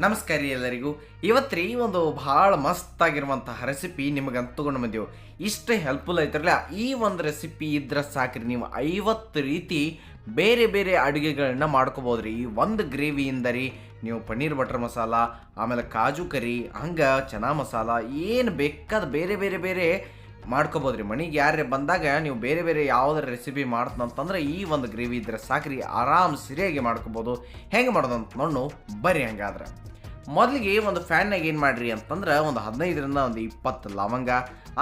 ನಮಸ್ಕಾರ ರೀ ಎಲ್ಲರಿಗೂ. ಇವತ್ತು ರೀ ಒಂದು ಭಾಳ ಮಸ್ತ್ ಆಗಿರುವಂತಹ ರೆಸಿಪಿ ನಿಮಗೆ ಅಂತ ತಗೊಂಡು ಬಂದೆವು. ಇಷ್ಟು ಹೆಲ್ಪ್ಫುಲ್ ಐತ್ರಲ್ಲ ಈ ಒಂದು ರೆಸಿಪಿ ಇದ್ರೆ ಸಾಕ್ರಿ ನೀವು ಐವತ್ತು ರೀತಿ ಬೇರೆ ಬೇರೆ ಅಡುಗೆಗಳನ್ನ ಮಾಡ್ಕೋಬೋದ್ರಿ. ಈ ಒಂದು ಗ್ರೇವಿಯಿಂದ ರೀ ನೀವು ಪನ್ನೀರ್ ಬಟರ್ ಮಸಾಲ, ಆಮೇಲೆ ಕಾಜು ಕರಿ, ಹಂಗೆ ಚನಾ ಮಸಾಲ, ಏನು ಬೇಕಾದ ಬೇರೆ ಬೇರೆ ಬೇರೆ ಮಾಡ್ಕೋಬೋದ್ರಿ. ಮನೆಗೆ ಯಾರೇ ಬಂದಾಗ ನೀವು ಬೇರೆ ಬೇರೆ ಯಾವುದರ ರೆಸಿಪಿ ಮಾಡ್ತಂತಂದ್ರೆ ಈ ಒಂದು ಗ್ರೇವಿ ಇದ್ರೆ ಸಾಕ್ರಿ. ಆರಾಮ್ ಸರಿಯಾಗಿ ಮಾಡ್ಕೋಬೋದು. ಹೆಂಗೆ ಮಾಡೋದಂತ ನೋಡು ಬರ್ರಿ ಹಂಗಾದ್ರೆ. ಮೊದಲಿಗೆ ಒಂದು ಫ್ಯಾನ್ನಾಗ ಏನು ಮಾಡ್ರಿ ಅಂತಂದ್ರೆ ಒಂದು ಹದಿನೈದರಿಂದ ಒಂದು ಇಪ್ಪತ್ತು ಲವಂಗ,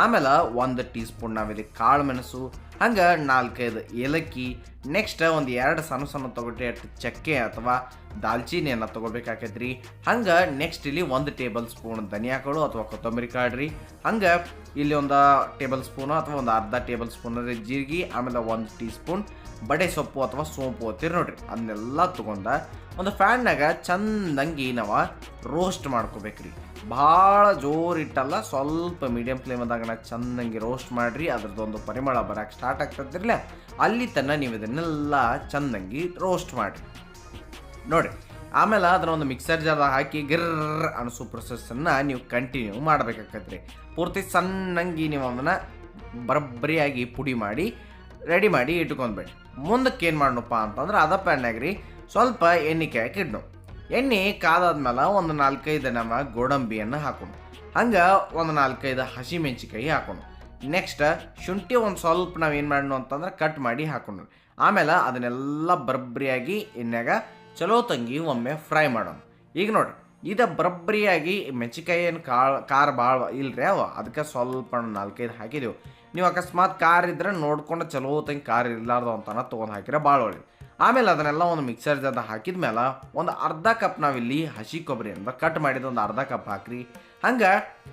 ಆಮೇಲೆ ಒಂದು ಟೀ ಸ್ಪೂನ್ ನಾವಿಲ್ಲಿ ಕಾಳು ಮೆಣಸು, ಹಂಗೆ ನಾಲ್ಕೈದು ಏಲಕ್ಕಿ, ನೆಕ್ಸ್ಟ್ ಒಂದು ಎರಡು ಸಣ್ಣ ಸಣ್ಣ ತೊಗೊಟ್ರಿ ಚಕ್ಕೆ ಅಥವಾ ದಾಲ್ಚಿನಿಯನ್ನು ತೊಗೊಳ್ಬೇಕಾಕೈತ್ರಿ ಹಂಗೆ ನೆಕ್ಸ್ಟ್ ಇಲ್ಲಿ ಒಂದು ಟೇಬಲ್ ಸ್ಪೂನ್ ಧನಿಯಾಕಾಳು ಅಥವಾ ಕೊತ್ತಂಬರಿ ಕಾಳು ರೀ. ಹಂಗೆ ಇಲ್ಲಿ ಒಂದು ಟೇಬಲ್ ಸ್ಪೂನು ಅಥವಾ ಒಂದು ಅರ್ಧ ಟೇಬಲ್ ಸ್ಪೂನ್ ಜೀರಿಗೆ, ಆಮೇಲೆ ಒಂದು ಟೀ ಸ್ಪೂನ್ ಬಡೆ ಸೊಪ್ಪು ಅಥವಾ ಸೋಂಪು ಅಂತೀರಿ ನೋಡಿರಿ. ಅದನ್ನೆಲ್ಲ ತಗೊಂಡ ಒಂದು ಫ್ಯಾನ್ನಾಗ ಚಂದಂಗೆ ನಾವು ರೋಸ್ಟ್ ಮಾಡ್ಕೋಬೇಕ್ರಿ. ಭಾಳ ಜೋರು ಇಟ್ಟಲ್ಲ ಸ್ವಲ್ಪ ಮೀಡಿಯಂ ಫ್ಲೇಮದಾಗ ನಾ ಚಂದಂಗಿ ರೋಸ್ಟ್ ಮಾಡ್ರಿ, ಅದ್ರದ್ದೊಂದು ಪರಿಮಳ ಬರಕ್ಕೆ ಸ್ಟಾರ್ಟ್ ಆಗ್ತದಿರಲ್ಲ, ಅಲ್ಲಿ ತನಕ ನೀವು ಇದನ್ನೆಲ್ಲ ಚಂದಂಗಿ ರೋಸ್ಟ್ ಮಾಡಿರಿ. ನೋಡಿ, ಆಮೇಲೆ ಅದನ್ನ ಒಂದು ಮಿಕ್ಸರ್ ಜಾರ್ದಾಗ ಹಾಕಿ ಗಿರ್ರ ಅನಿಸೋ ಪ್ರೊಸೆಸ್ಸನ್ನು ನೀವು ಕಂಟಿನ್ಯೂ ಮಾಡ್ಬೇಕಾಕತ್ರಿ. ಪೂರ್ತಿ ಸಣ್ಣಂಗಿ ನೀವು ಅದನ್ನು ಬರಬ್ಬರಿಯಾಗಿ ಪುಡಿ ಮಾಡಿ ರೆಡಿ ಮಾಡಿ ಇಟ್ಕೊಂಡ್ಬೇಡಿ ಮುಂದಕ್ಕೆ ಏನು ಮಾಡೋಣಪ್ಪ ಅಂತಂದ್ರೆ ಅದ ಪ್ಯಾನ್ಯಾಗ ರೀ ಸ್ವಲ್ಪ ಎಣ್ಣೆ ಕಾಯಕ್ಕೆ ಇಡ್ನು ಎಣ್ಣೆ ಕಾದಾದ್ಮೇಲೆ ಒಂದು ನಾಲ್ಕೈದು ನಮ್ಮ ಗೋಡಂಬಿಯನ್ನು ಹಾಕೊಂಡು ಹಂಗೆ ಒಂದು ನಾಲ್ಕೈದು ಹಸಿಮೆಣ್ಸಿಕಾಯಿ ಹಾಕೊಂಡು ನೆಕ್ಸ್ಟ್ ಶುಂಠಿ ಒಂದು ಸ್ವಲ್ಪ ನಾವು ಏನು ಮಾಡೋಣ ಅಂತಂದ್ರೆ ಕಟ್ ಮಾಡಿ ಹಾಕೊಂಡು ಆಮೇಲೆ ಅದನ್ನೆಲ್ಲ ಬರಬ್ಬರಿಯಾಗಿ ಎಣ್ಣೆಗ ಚಲೋ ತಂಗಿ ಒಮ್ಮೆ ಫ್ರೈ ಮಾಡೋಣ. ಈಗ ನೋಡ್ರಿ, ಇದು ಬರಬ್ಬರಿಯಾಗಿ ಮೆಣಸಿಕಾಯಿ ಏನು ಕಾಳು, ಖಾರ ಭಾಳ ಇಲ್ರಿ ಅವ? ಅದಕ್ಕೆ ಸ್ವಲ್ಪ ನಾಲ್ಕೈದು ಹಾಕಿದೆವು. ನೀವು ಅಕಸ್ಮಾತ್ ಕಾರ್ ಇದ್ರೆ ನೋಡ್ಕೊಂಡು ಚಲೋ ತಂಗಿ ಕಾರ್ ಇರ್ಲಾರ್ದು ಅಂತನ ತೊಗೊಂಡು ಹಾಕಿದ್ರೆ ಭಾಳ ಒಳ್ಳೆ ಆಮೇಲೆ ಅದನ್ನೆಲ್ಲ ಒಂದು ಮಿಕ್ಸರ್ ಜಾರ್ದಾಗ ಹಾಕಿದ ಮೇಲೆ ಒಂದು ಅರ್ಧ ಕಪ್ ನಾವಿಲ್ಲಿ ಹಸಿ ಕೊಬ್ಬರಿ ಅಂತ ಕಟ್ ಮಾಡಿದ ಒಂದು ಅರ್ಧ ಕಪ್ ಹಾಕ್ರಿ. ಹಂಗೆ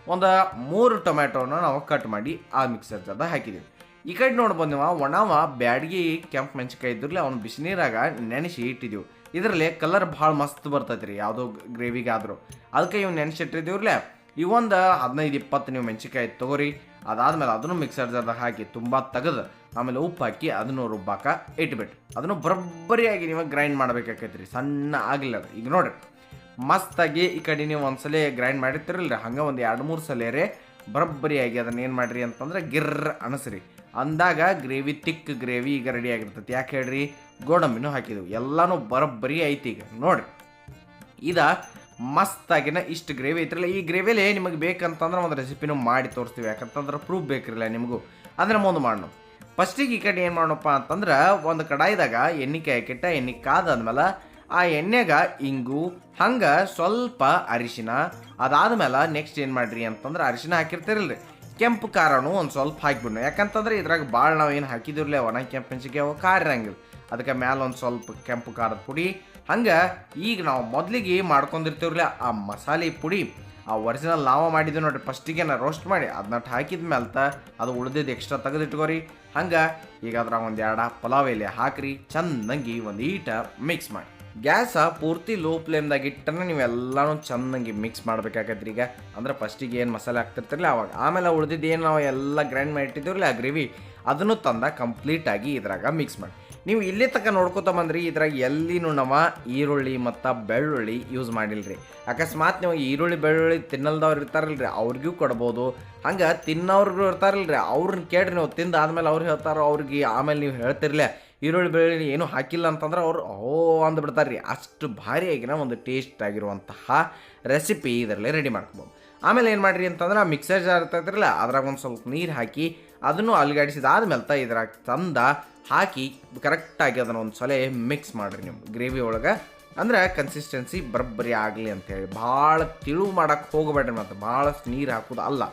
ಒಂದು ಮೂರು ಟೊಮ್ಯಾಟೋನ ನಾವು ಕಟ್ ಮಾಡಿ ಆ ಮಿಕ್ಸರ್ ಜಾರ್ದಾಗ ಹಾಕಿದ್ದೀವಿ ಈ ಕಡೆ ನೋಡಿ ಬಂದಿವ ಒಣವ ಬ್ಯಾಡ್ಗಿ ಕೆಂಪು ಮೆಣಸಿಕಾಯಿ ಇದ್ರಲ್ಲಿ ಅವ್ನು ಬಿಸಿನೀರಾಗ ನೆನೆಸಿ ಇಟ್ಟಿದ್ದೀವಿ ಇದರಲ್ಲಿ ಕಲರ್ ಭಾಳ ಮಸ್ತ್ ಬರ್ತೈತೆ ರೀ ಯಾವುದೋ ಗ್ರೇವಿಗಾದರೂ ಅದಕ್ಕೆ ಇವು ನೆನೆಸಿಟ್ಟಿದ್ದೀವ್ರಲ್ಲ ಇವೊಂದು ಹದಿನೈದು ಇಪ್ಪತ್ತು ನೀವು ಮೆಣಸಿಕಾಯಿ ತೊಗೋರಿ. ಅದಾದಮೇಲೆ ಅದನ್ನು ಮಿಕ್ಸರ್ ಜಾರ್ದಾಗ ಹಾಕಿ ತುಂಬ ತೆಗೆದು, ಆಮೇಲೆ ಉಪ್ಪು ಹಾಕಿ ಅದನ್ನು ರುಬ್ಬಾಕ ಇಟ್ಬಿಟ್ಟು ಅದನ್ನು ಬರೋಬ್ಬರಿಯಾಗಿ ನೀವು ಗ್ರೈಂಡ್ ಮಾಡ್ಬೇಕಾಕೈತ್ರಿ, ಸಣ್ಣ ಆಗಲಿಲ್ಲ ಅದು. ಈಗ ನೋಡಿರಿ ಮಸ್ತಾಗಿ ಈ ಕಡೆ ನೀವು ಒಂದ್ಸಲ ಗ್ರೈಂಡ್ ಮಾಡಿರ್ತಿರಲ್ರಿ, ಹಂಗೆ ಒಂದು ಎರಡು ಮೂರು ಸಲೇರೆ ಬರಬ್ಬರಿಯಾಗಿ ಅದನ್ನು ಏನು ಮಾಡಿರಿ ಅಂತಂದ್ರೆ ಗಿರ್ರ ಅನಿಸ್ರಿ ಅಂದಾಗ ಗ್ರೇವಿ ತಿಕ್ ಗ್ರೇವಿ ಈಗ ರೆಡಿ ಆಗಿರ್ತೈತಿ. ಯಾಕೆ ಹೇಳ್ರಿ? ಗೋಡಂಬಿನೂ ಹಾಕಿದೆವು. ಎಲ್ಲನೂ ಬರಬ್ಬರಿ ಐತಿ ಈಗ. ನೋಡ್ರಿ, ಇದ ಮಸ್ತಾಗಿನ ಇಷ್ಟು ಗ್ರೇವಿ ಐತ್ರಲ್ಲ. ಈ ಗ್ರೇವಿಲಿ ನಿಮಗೆ ಬೇಕಂತಂದ್ರೆ ಒಂದು ರೆಸಿಪಿನೂ ಮಾಡಿ ತೋರಿಸ್ತೀವಿ. ಯಾಕಂತಂದ್ರೆ ಪ್ರೂಫ್ ಬೇಕಿರಲ್ಲ ನಿಮಗೂ. ಅಂದ್ರೆ ಮುಂದೆ ಮಾಡೋಣ. ಫಸ್ಟಿಗೆ ಈ ಕಡೆ ಏನು ಮಾಡೋಣಪ್ಪ ಅಂತಂದ್ರೆ ಒಂದು ಕಡಾಯಿದಾಗ ಎಣ್ಣೆ ಕಾಯಕ್ಕಿಟ್ಟ ಎಣ್ಣೆ ಕಾದಾದ್ಮೇಲೆ ಆ ಎಣ್ಣೆಗ ಇಂಗು, ಹಂಗೆ ಸ್ವಲ್ಪ ಅರಿಶಿನ, ಅದಾದ್ಮೇಲೆ ನೆಕ್ಸ್ಟ್ ಏನು ಮಾಡಿರಿ ಅಂತಂದ್ರೆ ಅರಿಶಿನ ಹಾಕಿರ್ತಿರಲ್ರಿ. ಕೆಂಪು ಖಾರನು ಒಂದು ಸ್ವಲ್ಪ ಹಾಕಿಬಿಡೋಣ ಯಾಕಂತಂದ್ರೆ ಇದ್ರಾಗ ಭಾಳ ನಾವು ಏನು ಹಾಕಿದಿರ್ಲಿ ಒಣ ಕೆಂಪು ಮೆಣಸಿಗೆ ಅವು ಖಾರ ಇರಂಗಿಲ್ಲ. ಅದಕ್ಕೆ ಮ್ಯಾಲೆ ಒಂದು ಸ್ವಲ್ಪ ಕೆಂಪು ಖಾರದ ಪುಡಿ ಹಂಗೆ ಈಗ ನಾವು ಮೊದಲಿಗೆ ಮಾಡ್ಕೊಂಡಿರ್ತೀವ್ರಲ್ಲ ಆ ಮಸಾಲೆ ಪುಡಿ, ಆ ಒರಿಜಿನಲ್ ನಾವ ಮಾಡಿದ್ವಿ ನೋಡ್ರಿ. ಫಸ್ಟಿಗೆ ನಾ ರೋಸ್ಟ್ ಮಾಡಿ ಅದನ್ನ ಹಾಕಿದ ಮೇಲೆ ಅದು ಉಳ್ದಿದ್ದು ಎಕ್ಸ್ಟ್ರಾ ತೆಗೆದಿಟ್ಕೋರಿ. ಹಂಗೆ ಈಗ ಅದ್ರಾಗ ಒಂದು ಎರಡು ಪಲಾವ್ ಎಲೆ ಹಾಕ್ರಿ ಚೆನ್ನಾಗಿ ಒಂದು ಈಟ ಮಿಕ್ಸ್ ಮಾಡಿ. ಗ್ಯಾಸ ಪೂರ್ತಿ ಲೋ ಫ್ಲೇಮ್ದಾಗ ಇಟ್ಟನ ನೀವು ಎಲ್ಲನೂ ಚೆನ್ನಾಗಿ ಮಿಕ್ಸ್ ಮಾಡ್ಬೇಕಾಗತ್ತೆ ಈಗ. ಅಂದ್ರೆ ಫಸ್ಟಿಗೆ ಏನು ಮಸಾಲೆ ಹಾಕ್ತಿರ್ತಿರಲ್ಲ ಅವಾಗ ಆಮೇಲೆ ಉಳ್ದಿದ್ದು ಏನು ನಾವು ಎಲ್ಲ ಗ್ರೈಂಡ್ ಮಾಡಿ ಇಟ್ಟಿದ್ದೀವ್ರಲ್ಲ ಆ ಗ್ರೇವಿ ಅದನ್ನು ತಂದ ಕಂಪ್ಲೀಟಾಗಿ ಇದ್ರಾಗ ಮಿಕ್ಸ್ ಮಾಡಿ. ನೀವು ಇಲ್ಲಿ ತನಕ ನೋಡ್ಕೊತ ಬಂದ್ರಿ, ಇದ್ರಾಗ ಎಲ್ಲಿನೂ ನಾವು ಈರುಳ್ಳಿ ಮತ್ತು ಬೆಳ್ಳುಳ್ಳಿ ಯೂಸ್ ಮಾಡಿಲ್ರಿ. ಅಕಸ್ಮಾತ್ ನೀವು ಈರುಳ್ಳಿ, ಬೆಳ್ಳುಳ್ಳಿ ತಿನ್ನಲ್ದವ್ರು ಇರ್ತಾರಲ್ರಿ, ಅವ್ರಿಗೂ ಕೊಡ್ಬೋದು. ಹಂಗೆ ತಿನ್ನೋರ್ಗೂ ಇರ್ತಾರಲ್ರಿ ಅವ್ರನ್ನ ಕೇಳ್ರಿ ನೀವು, ತಿಂದು ಆದಮೇಲೆ ಅವ್ರು ಹೇಳ್ತಾರೋ, ಅವ್ರಿಗೆ ಆಮೇಲೆ ನೀವು ಹೇಳ್ತಿರ್ಲೆ, ಈರುಳ್ಳಿ, ಬೆಳ್ಳುಳ್ಳಿ ಏನೂ ಹಾಕಿಲ್ಲ ಅಂತಂದ್ರೆ ಅವ್ರು, ಓ ಅಂದ್ಬಿಡ್ತಾರೆ ರೀ ಅಷ್ಟು ಭಾರಿಯಾಗಿನ ಒಂದು ಟೇಸ್ಟ್ ಆಗಿರುವಂತಹ ರೆಸಿಪಿ ಇದರಲ್ಲಿ ರೆಡಿ ಮಾಡ್ಕೊಬೋದು. ಆಮೇಲೆ ಏನು ಮಾಡಿರಿ ಅಂತಂದ್ರೆ ಮಿಕ್ಸರ್ ಜಾರ್ ಇರ್ತೈತ್ರಲ್ಲ, ಅದ್ರಾಗ ಒಂದು ಸ್ವಲ್ಪ ನೀರು ಹಾಕಿ ಅದನ್ನು ಅಲ್ಗಾಡಿಸಿದಾದ್ಮೇಲೆ ಇದ್ರಾಗ ತಂದ, ಹಾಕಿ ಕರೆಕ್ಟಾಗಿ ಅದನ್ನು ಒಂದು ಸಲ ಮಿಕ್ಸ್ ಮಾಡಿರಿ ನೀವು. ಗ್ರೇವಿ ಒಳಗೆ, ಅಂದ್ರೆ ಕನ್ಸಿಸ್ಟೆನ್ಸಿ ಬರಬ್ಬರಿ ಆಗಲಿ ಅಂತೇಳಿ ಭಾಳ ತಿಳು ಮಾಡಕ್ಕೆ ಹೋಗಬೇಡ್ರಿ ಮತ್ತು, ಭಾಳಷ್ಟು ನೀರು ಹಾಕೋದು ಅಲ್ಲ.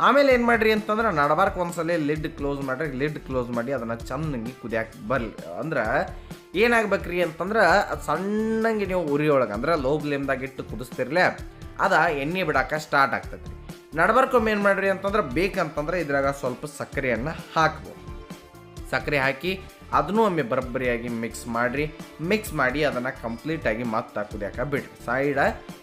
ಆಮೇಲೆ ಏನು ಮಾಡ್ರಿ ಅಂತಂದ್ರೆ, ನಡಬಾರ್ಕ ಒಂದ್ಸಲ ಲಿಡ್ ಕ್ಲೋಸ್ ಮಾಡ್ರಿ. ಲಿಡ್ ಕ್ಲೋಸ್ ಮಾಡಿ ಅದನ್ನು ಚೆನ್ನಾಗಿ ಕುದಿಯಾಕೆ ಬರಲಿ. ಅಂದ್ರೆ ಏನಾಗ್ಬೇಕ್ರಿ ಅಂತಂದ್ರೆ, ಅದು ಸಣ್ಣಂಗೆ ನೀವು ಉರಿಯೊಳಗೆ ಅಂದ್ರೆ ಲೋ ಫ್ಲೇಮ್ದಾಗ ಇಟ್ಟು ಕುದಿಸ್ತಿರ್ಲೆ, ಅದ ಎಣ್ಣೆ ಬಿಡಾಕ ಸ್ಟಾರ್ಟ್ ಆಗ್ತೈತಿ ನಡಬರ್ಕೊಮ್ಮೆ ಏನು ಮಾಡಿರಿ ಅಂತಂದ್ರೆ ಬೇಕಂತಂದ್ರೆ ಇದ್ರಾಗ ಸ್ವಲ್ಪ ಸಕ್ಕರೆಯನ್ನು ಹಾಕ್ಬೋದು. ಸಕ್ಕರೆ ಹಾಕಿ ಅದನ್ನೂ ಒಮ್ಮೆ ಬರಬ್ಬರಿಯಾಗಿ ಮಿಕ್ಸ್ ಮಾಡಿರಿ. ಮಿಕ್ಸ್ ಮಾಡಿ ಅದನ್ನು ಕಂಪ್ಲೀಟಾಗಿ ಮತ್ತೆ ಹಾಕೋದ್ಯಾಕೆ ಬಿಡ್ರಿ? ಸೈಡ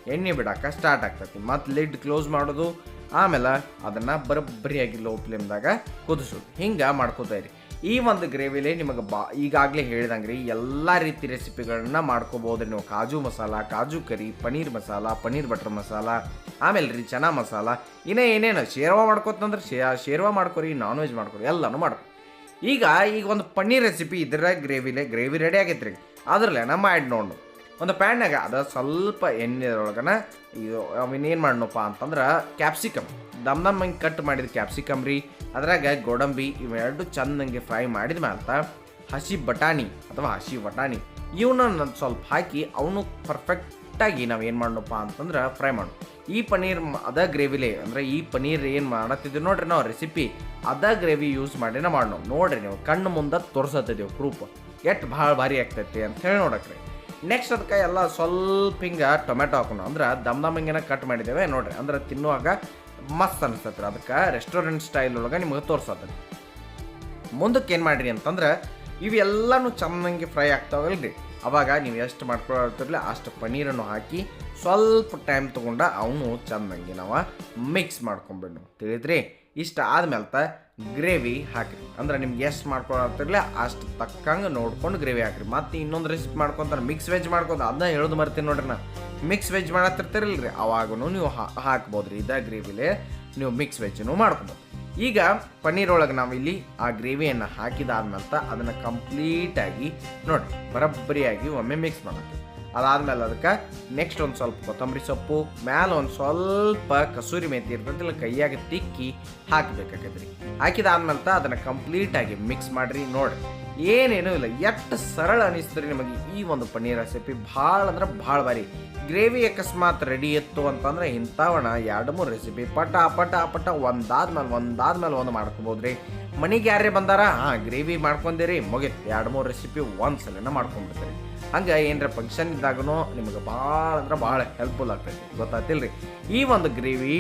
ಎಣ್ಣೆ ಬಿಡಾಕ ಸ್ಟಾರ್ಟ್ ಆಗ್ತೈತಿ. ಮತ್ತು ಲಿಡ್ ಕ್ಲೋಸ್ ಮಾಡೋದು, ಆಮೇಲೆ ಅದನ್ನು ಬರಬ್ಬರಿಯಾಗಿ ಲೋ ಫ್ಲೇಮ್ದಾಗ ಕುದಿಸೋದು. ಹಿಂಗೆ ಮಾಡ್ಕೋತಾ ಇರಿ. ಈ ಒಂದು ಗ್ರೇವಿಲಿ ನಿಮಗೆ ಬಾ ಈಗಾಗಲೇ ಹೇಳ್ದಂಗೆ ರೀ ಎಲ್ಲ ರೀತಿ ರೆಸಿಪಿಗಳನ್ನ ಮಾಡ್ಕೋಬೋದು. ನೀವು ಕಾಜು ಮಸಾಲ, ಕಾಜು ಕರಿ ಪನ್ನೀರ್ ಮಸಾಲ ಪನ್ನೀರ್ ಬಟರ್ ಮಸಾಲ, ಆಮೇಲೆ ರೀ ಚನಾ ಮಸಾಲ, ಇನ್ನೇ ಏನೇನು ಶೇರ್ವಾ ಮಾಡ್ಕೋತಂದ್ರೆ ಶೇ ಶೇರ್ವಾ ಮಾಡ್ಕೊರಿ ನಾನ್ ವೆಜ್ ಮಾಡ್ಕೊರಿ, ಎಲ್ಲನೂ ಮಾಡ್ಕೊ ಈಗ ಈಗ ಒಂದು ಪನ್ನೀರ್ ರೆಸಿಪಿ ಇದ್ರ ಗ್ರೇವಿಲೆ, ಗ್ರೇವಿ ರೆಡಿ ಆಗೈತೆ ರೀ ಅದ್ರಲ್ಲೇ ನಮ್ಮ ಆ್ಯಡ್ ನೋಡು ಒಂದು ಪ್ಯಾನ್ಯಾಗ ಅದ ಸ್ವಲ್ಪ ಎಣ್ಣೆದೊಳಗನ ಇದು ಏನು ಮಾಡಣಪ್ಪ ಅಂತಂದ್ರೆ ಕ್ಯಾಪ್ಸಿಕಮ್ ದಮ್ ದಮ್ ಹಂಗೆ ಕಟ್ ಮಾಡಿದ ಕ್ಯಾಪ್ಸಿಕಮ್ ರೀ. ಅದ್ರಾಗ ಗೋಡಂಬಿ ಇವೆರಡು ಚಂದಂಗೆ ಫ್ರೈ ಮಾಡಿದ ಮೇಲೆ ಹಸಿ ಬಟಾಣಿ ಅಥವಾ ಹಸಿ ಬಟಾಣಿ ಇವನ್ನ ಸ್ವಲ್ಪ ಹಾಕಿ ಅವನು ಪರ್ಫೆಕ್ಟಾಗಿ ನಾವು ಏನು ಮಾಡೋಣಪ್ಪ ಅಂತಂದ್ರೆ ಫ್ರೈ ಮಾಡು. ಈ ಪನೀರ್ ಅದ ಗ್ರೇವಿಲೇ ಅಂದರೆ ಈ ಪನೀರ್ ಏನು ಮಾಡತ್ತಿದ್ದೀವಿ ನೋಡ್ರಿ ನಾವು ರೆಸಿಪಿ ಅದ ಗ್ರೇವಿ ಯೂಸ್ ಮಾಡಿನ ಮಾಡೋಣ ನೋಡ್ರಿ ನೀವು ಕಣ್ಣು ಮುಂದೆ ತೋರಿಸತ್ತಿದ್ದೀವಿ ಪ್ರೂಫ್ ಎಷ್ಟು ಭಾಳ ಭಾರಿ ಆಗ್ತೈತಿ ಅಂತ ಹೇಳಿ ನೋಡಕ್ರಿ. ನೆಕ್ಸ್ಟ್ ಅದಕ್ಕೆ ಎಲ್ಲ ಸ್ವಲ್ಪ ಹಿಂಗೆ ಟೊಮೆಟೊ ಹಾಕೋಣ ಅಂದ್ರೆ ದಮ್ ದಮ್ ಹಿಂಗೇನ ಕಟ್ ಮಾಡಿದ್ದೇವೆ. ನೋಡ್ರಿ, ಅಂದ್ರೆ ತಿನ್ನುವಾಗ ಮಸ್ತ್ ಅನಿಸ್ತೈತ್ರಿ ಅದಕ್ಕೆ ರೆಸ್ಟೋರೆಂಟ್ ಸ್ಟೈಲ್ ಒಳಗೆ ನಿಮಗೆ ತೋರ್ಸತ್ತೆ ಮುಂದಕ್ಕೆ ಏನು ಮಾಡ್ರಿ ಅಂತಂದ್ರೆ, ಇವೆಲ್ಲನೂ ಚೆನ್ನಾಗಿ ಫ್ರೈ ಆಗ್ತಾವಲ್ರಿ. ಅವಾಗ ನೀವು ಎಷ್ಟು ಮಾಡ್ಕೊಳ್ತಿರ್ಲಿ ಅಷ್ಟು ಪನ್ನೀರನ್ನು ಹಾಕಿ ಸ್ವಲ್ಪ ಟೈಮ್ ತೊಗೊಂಡ ಅವನು ಚೆನ್ನಾಗಿ ನಾವು ಮಿಕ್ಸ್ ಮಾಡ್ಕೊಂಬಿಡ್ನು ತಿಳಿದ್ರಿ? ಇಷ್ಟ ಆದ್ಮೇಲೆ ಗ್ರೇವಿ ಹಾಕ್ರಿ. ಅಂದ್ರೆ ನಿಮ್ಗೆ ಎಷ್ಟು ಮಾಡ್ಕೊಳ್ತಿರ್ಲಿ ಅಷ್ಟು ತಕ್ಕಂಗೆ ನೋಡ್ಕೊಂಡು ಗ್ರೇವಿ ಹಾಕ್ರಿ. ಮತ್ತು ಇನ್ನೊಂದು ರೆಸಿಪಿ ಮಾಡ್ಕೊತಾರೆ ಮಿಕ್ಸ್ ವೆಜ್ ಮಾಡ್ಕೊಂಡು ಅದನ್ನ ಹೇಳೋದು ಮರ್ತೀನಿ ನೋಡ್ರಿ ನಾ. ಮಿಕ್ಸ್ ವೆಜ್ ಮಾಡತ್ತಿರ್ತಿರಲ್ರಿ ಅವಾಗೂ ನೀವು ಹಾಕ್ಬೋದು ರೀ ಇದ ಗ್ರೇವಿಲೇ ನೀವು ಮಿಕ್ಸ್ ವೆಜ್ನು ಮಾಡ್ಕೊಬೋದು. ಈಗ ಪನ್ನೀರ್ ಒಳಗೆ ನಾವು ಇಲ್ಲಿ ಆ ಗ್ರೇವಿಯನ್ನು ಹಾಕಿದಾದ್ಮೇಲೆ ಅದನ್ನು ಕಂಪ್ಲೀಟಾಗಿ ನೋಡಿ ಬರಬ್ಬರಿಯಾಗಿ ಒಮ್ಮೆ ಮಿಕ್ಸ್ ಮಾಡಬೇಕು ಅದಾದ್ಮೇಲೆ ಅದಕ್ಕೆ ನೆಕ್ಸ್ಟ್ ಒಂದು ಸ್ವಲ್ಪ ಕೊತ್ತಂಬರಿ ಸೊಪ್ಪು, ಮ್ಯಾಲ ಒಂದು ಸ್ವಲ್ಪ ಕಸೂರಿ ಮೆಂತಿ ಇರ್ತದಿಲ್ಲ ಕೈಯಾಗ ತಿಕ್ಕಿ ಹಾಕಬೇಕಾಗತ್ರಿ ಹಾಕಿದಾದ್ಮೇಲೆ ಅದನ್ನು ಕಂಪ್ಲೀಟಾಗಿ ಮಿಕ್ಸ್ ಮಾಡಿರಿ ನೋಡಿ ಏನೇನೂ ಇಲ್ಲ, ಎಷ್ಟು ಸರಳ ಅನಿಸ್ತರಿ ನಿಮಗೆ ಈ ಒಂದು ಪನ್ನೀರ್ ರೆಸಿಪಿ ಭಾಳ ಅಂದ್ರೆ ಭಾಳ ಬಾರಿ ಗ್ರೇವಿ ಅಕಸ್ಮಾತ್ ರೆಡಿ ಇತ್ತು ಅಂತಂದ್ರೆ ಇಂಥವಣ ಎರಡು, ಮೂರು ರೆಸಿಪಿ ಪಟ ಪಟ ಪಟ ಒಂದಾದ್ಮೇಲೆ ಒಂದಾದ್ಮೇಲೆ ಒಂದು ಮಾಡ್ಕೊಬೋದ್ರಿ ಮನೆಗೆ ಯಾರೇ ಬಂದಾರ? ಹಾಂ ಗ್ರೇವಿ ಮಾಡ್ಕೊಂಡಿರಿ, ಮುಗಿತು. ಎರಡು, ಮೂರು ರೆಸಿಪಿ ಒಂದು ಸಲನ ಮಾಡ್ಕೊಂಡ್ಬಿಡ್ತೀರಿ. ಹಂಗೆ ಏನರ ಫಂಕ್ಷನ್ ಇದ್ದಾಗೂ ನಿಮಗೆ ಭಾಳ ಅಂದ್ರೆ ಭಾಳ ಹೆಲ್ಪ್ಫುಲ್ ಆಗ್ತೈತಿ. ಗೊತ್ತಾತಿಲ್ರಿ ಈ ಒಂದು ಗ್ರೇವಿ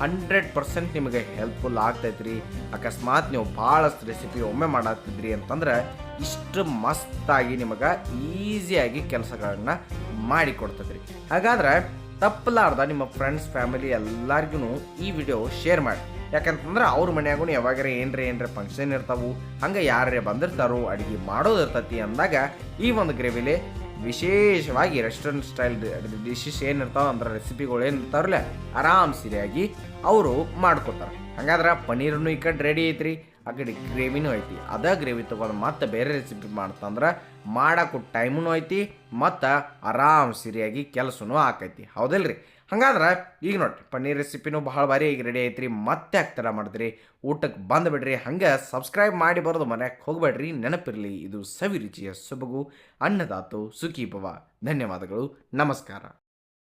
ಹಂಡ್ರೆಡ್ ಪರ್ಸೆಂಟ್ ನಿಮಗೆ ಹೆಲ್ಪ್ಫುಲ್ ಆಗ್ತೈತ್ರಿ. ಅಕಸ್ಮಾತ್ ನೀವು ಭಾಳಷ್ಟು ರೆಸಿಪಿ ಒಮ್ಮೆ ಮಾಡಾಕ್ತಿದ್ರಿ ಅಂತಂದ್ರೆ ಇಷ್ಟು ಮಸ್ತಾಗಿ ನಿಮಗೆ ಈಸಿಯಾಗಿ ಕೆಲಸಗಳನ್ನ ಮಾಡಿ ಕೊಡ್ತೈತ್ರಿ ಹಾಗಾದ್ರೆ ತಪ್ಪಲಾರ್ದ ನಿಮ್ಮ ಫ್ರೆಂಡ್ಸ್ ಫ್ಯಾಮಿಲಿ ಎಲ್ಲರಿಗೂ ಈ ವಿಡಿಯೋ ಶೇರ್ ಮಾಡಿ. ಯಾಕಂತಂದ್ರೆ ಅವ್ರ ಮನ್ಯಾಗೂ ಯಾವಾಗಾರ ಏನ್ರೆ ಏನ್ರೆ ಫಂಕ್ಷನ್ ಇರ್ತಾವು, ಹಂಗೆ ಯಾರೇ ಬಂದಿರ್ತಾರೋ ಅಡುಗೆ ಮಾಡೋದು ಇರ್ತೈತಿ ಅಂದಾಗ ಈ ಒಂದು ಗ್ರೇವಿಲಿ ವಿಶೇಷವಾಗಿ ರೆಸ್ಟೋರೆಂಟ್ ಸ್ಟೈಲ್ ಡಿಶಸ್ ಏನಿರ್ತಾವ ಅಂದ್ರೆ ರೆಸಿಪಿಗಳು ಏನು ಇರ್ತಾವ್ರಲ್ಲ ಆರಾಮ್ ಸರಿಯಾಗಿ ಅವರು ಮಾಡ್ಕೊತಾರೆ. ಹಂಗಾದ್ರೆ ಪನ್ನೀರ್ನು ಈ ಕಡೆ ರೆಡಿ ಐತ್ರಿ, ಆ ಕಡೆ ಗ್ರೇವಿನೂ ಐತಿ. ಅದ ಗ್ರೇವಿ ತಗೊಂಡು ಮತ್ತೆ ಬೇರೆ ರೆಸಿಪಿ ಮಾಡ್ತಂದ್ರೆ ಮಾಡಕ್ಕೂ ಟೈಮೂ ಐತಿ, ಮತ್ತು ಆರಾಮ್ ಸರಿಯಾಗಿ ಕೆಲಸನೂ ಆಕೈತಿ. ಹೌದಲ್ರಿ? ಹಂಗಾದ್ರೆ ಈಗ ನೋಡಿರಿ, ಪನ್ನೀರ್ ರೆಸಿಪಿನೂ ಭಾಳ ಬಾರಿ ಈಗ ರೆಡಿ ಐತ್ರಿ, ಮತ್ತೆ ಥರ ಮಾಡಿದ್ರಿ? ಊಟಕ್ಕೆ ಬಂದುಬಿಡ್ರಿ ಹಂಗೆ ಸಬ್ಸ್ಕ್ರೈಬ್ ಮಾಡಿ ಬರೋದು ಮನೆಗೆ ಹೋಗಬೇಡ್ರಿ, ನೆನಪಿರಲಿ, ಇದು ಸವಿರುಚಿಯ ಸೊಬಗು, ಅನ್ನದಾತು ಸುಖಿ ಭವ ಧನ್ಯವಾದಗಳು, ನಮಸ್ಕಾರ.